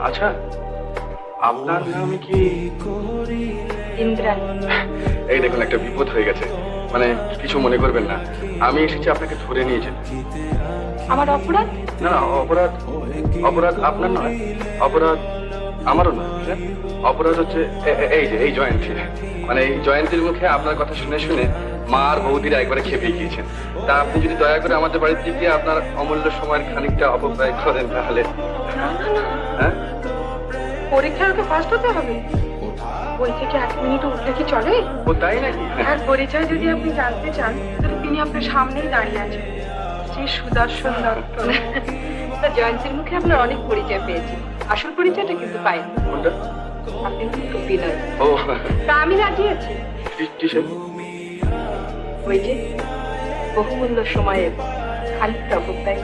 আচ্ছা আপনার নাম কি? ইন্দ্রাণী। এই দেখুন একটা বিপদ হয়ে গেছে। মানে কিছু মনে করবেন না। আমি এসেছি আপনাকে ধরে নিয়ে যেতে। আমার অপরাধ? না না অপরাধ অপরাধ আপনার নয়। অপরাধ আমারও বুঝলেন? অপরাধ হচ্ছে এই যে এই জয়ন্তী মানে এই জয়ন্তীর মুখে আপনার কথা শুনে শুনে মা আর বৌদিরা একবারে খেপে গিয়েছেন। তা আপনি যদি দয়া করে আমাদের বাড়ির দিকে আপনার অমূল্য সময়ের খানিকটা অপব্যয় করেন তাহলে। না না না। হ্যাঁ? পরীক্ষায় ওকে ফার্স্ট হতে হবে? বই থেকে এক মিনিট উঠলে কি চলে? ও তাই নাকি? এক পরিচয় যদি আপনি জানতে চান তাহলে তিনি আপনার সামনেই দাঁড়িয়ে আছেন। শ্রী সুদর্শন দত্ত। তা জয়ন্তীর মুখে আপনার অনেক পরিচয় পেয়েছি। আসল পরিচয়টা কিন্তু পাইনি। আপনি কিন্তু বিনয়। ও। তা আমি রাজি আছি ওই যে বহুমূল্য সময়ে খানিকটা অপব্যয়